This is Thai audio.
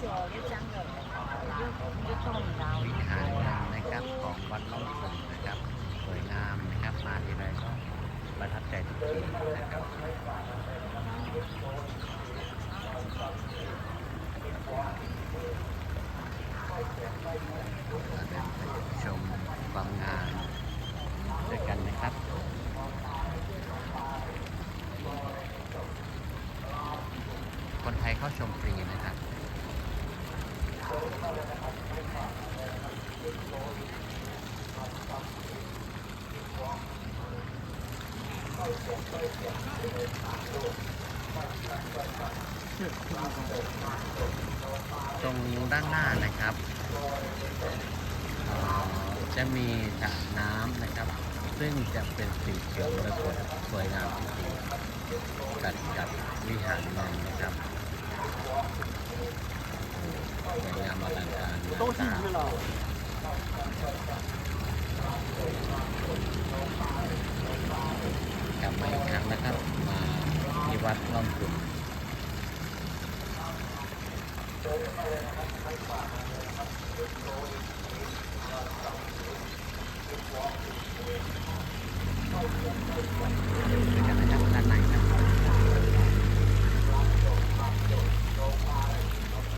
วิหารดาวนะครับของวัดล่องขุนนะครับสวยงามนะครับมาที่ไรก็ปรทับใจทุกทีนะครับชมวามงามด้วยกันนะครับคนไทยเข้าชมฟรีนะครับ ตรงด้านหน้านะครับ จะมีสระน้ำนะครับ ซึ่งจะเป็นสีเขียวมรกตสวยงามจริงๆกัดกับวิหารเงินนะครับโอ้โหสวย งามอลังการงานตากลับมาอีกครั้งนะครับ มาที่วัดล่องขุนเ